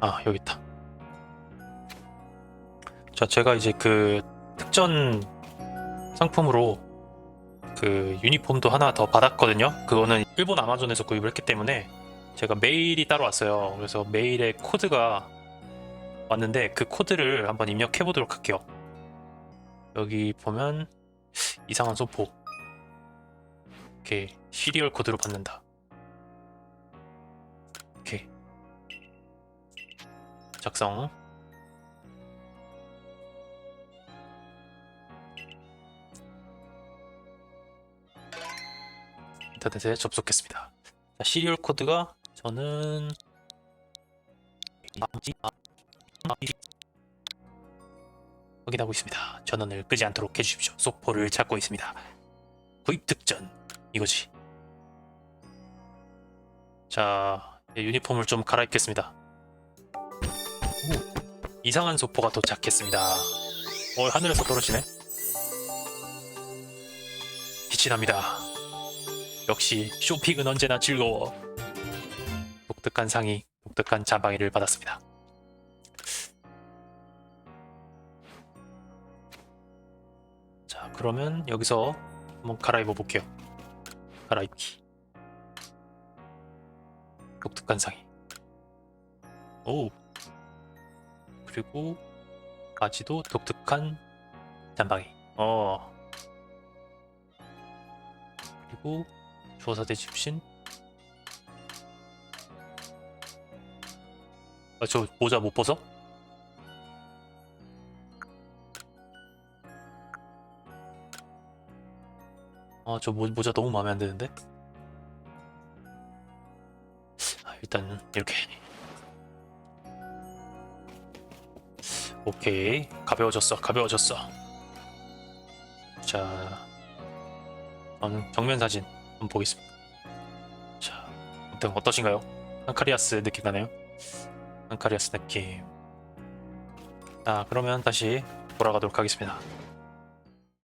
아 여기 있다. 자 제가 이제 그 특전 상품으로 그 유니폼도 하나 더 받았거든요. 그거는 일본 아마존에서 구입을 했기 때문에 제가 메일이 따로 왔어요. 그래서 메일에 코드가 왔는데 그 코드를 한번 입력해 보도록 할게요. 여기 보면 이상한 소포 이렇게 시리얼 코드로 받는다. 작성. 인터넷에 접속했습니다. 자, 시리얼 코드가 저는 확인하고 있습니다. 전원을 끄지 않도록 해주십시오. 소포를 찾고 있습니다. 구입 특전 이거지. 자 유니폼을 좀 갈아입겠습니다. 오, 이상한 소포가 도착했습니다. 어 하늘에서 떨어지네. 빛이 납니다. 역시 쇼핑은 언제나 즐거워. 독특한 상의, 독특한 자방이를 받았습니다. 자, 그러면 여기서 한번 갈아입어 볼게요. 갈아입기. 독특한 상의. 오. 그리고 바지도 독특한 잠방이. 어. 그리고 조사대 집신. 아, 저 모자 못 벗어? 아, 저 모, 모자 너무 마음에 안 드는데? 아, 일단 이렇게. 오케이. 가벼워졌어. 가벼워졌어. 자, 저는 정면 사진 한번 보겠습니다. 자, 일단 어떠신가요? 한카리아스 느낌 나네요. 한카리아스 느낌. 자, 그러면 다시 돌아가도록 하겠습니다.